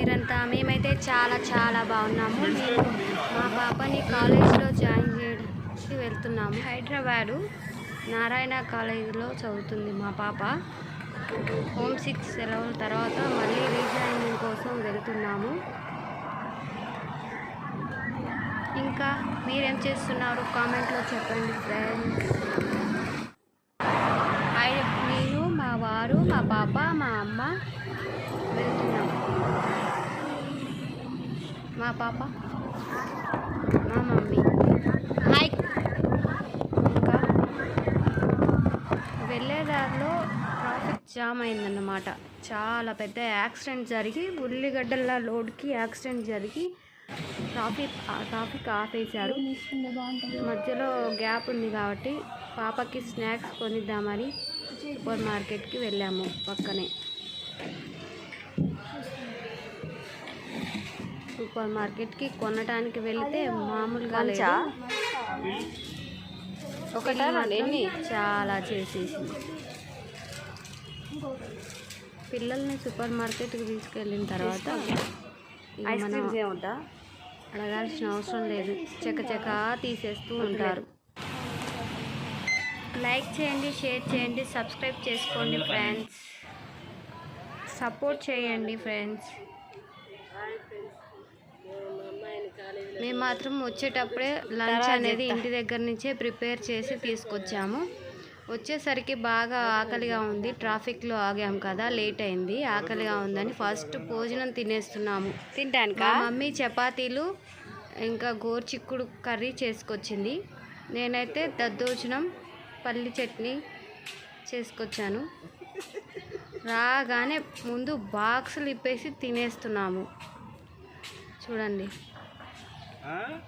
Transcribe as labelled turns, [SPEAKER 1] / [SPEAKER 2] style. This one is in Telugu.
[SPEAKER 1] మీరంతా. మేమైతే చాలా చాలా బాగున్నాము. మేము మా పాపని కాలేజ్లో జాయిన్ చేయడానికి వెళ్తున్నాము. హైదరాబాదు నారాయణ కాలేజీలో చదువుతుంది మా పాప. హోమ్ సిక్స్ సెలవుల తర్వాత మళ్ళీ రీజాయినింగ్ కోసం వెళ్తున్నాము. ఇంకా మీరేం చేస్తున్నారు? కామెంట్లో చెప్పండి ఫ్రెండ్స్. నేను మా వారు మా పాప మా అమ్మ వెళ్తున్నాం మా పాప? మా మమ్మీ. హాయ్. ఇంకా వెళ్ళేదారిలో ట్రాఫిక్ జామ్ అయిందన్నమాట. చాలా పెద్ద యాక్సిడెంట్ జరిగి ఉల్లిగడ్డల లోడ్కి యాక్సిడెంట్ జరిగి ట్రాఫిక్ ట్రాఫిక్ ఆపేశారు. మధ్యలో గ్యాప్ ఉంది కాబట్టి పాపకి స్నాక్స్ కొనిద్దామని సూపర్ మార్కెట్కి వెళ్ళాము పక్కనే. సూపర్ మార్కెట్కి కొనడానికి వెళ్తే మామూలుగా లేదు. ఒకటి చాలా చేసేసింది. పిల్లల్ని సూపర్ మార్కెట్కి తీసుకెళ్ళిన తర్వాత మనం అడగాల్సిన అవసరం లేదు. చకచక తీసేస్తూ ఉంటారు. లైక్ చేయండి షేర్ చేయండి సబ్స్క్రైబ్ చేసుకోండి ఫ్రెండ్స్. సపోర్ట్ చేయండి ఫ్రెండ్స్. మేము మాత్రం వచ్చేటప్పుడే లంచ్ అనేది ఇంటి దగ్గర నుంచే ప్రిపేర్ చేసి తీసుకొచ్చాము. వచ్చేసరికి బాగా ఆకలిగా ఉంది. ట్రాఫిక్లో ఆగాం కదా లేట్ అయింది. ఆకలిగా ఉందని ఫస్ట్ భోజనం తినేస్తున్నాము.
[SPEAKER 2] తింటానుకా?
[SPEAKER 1] మా మమ్మీ చపాతీలు ఇంకా గోర్చిక్కుడు కర్రీ చేసుకొచ్చింది. నేనైతే దద్దోజనం పల్లి చట్నీ చేసుకొచ్చాను. రాగానే ముందు బాక్సులు ఇప్పేసి తినేస్తున్నాము. చూడండి. 嗯。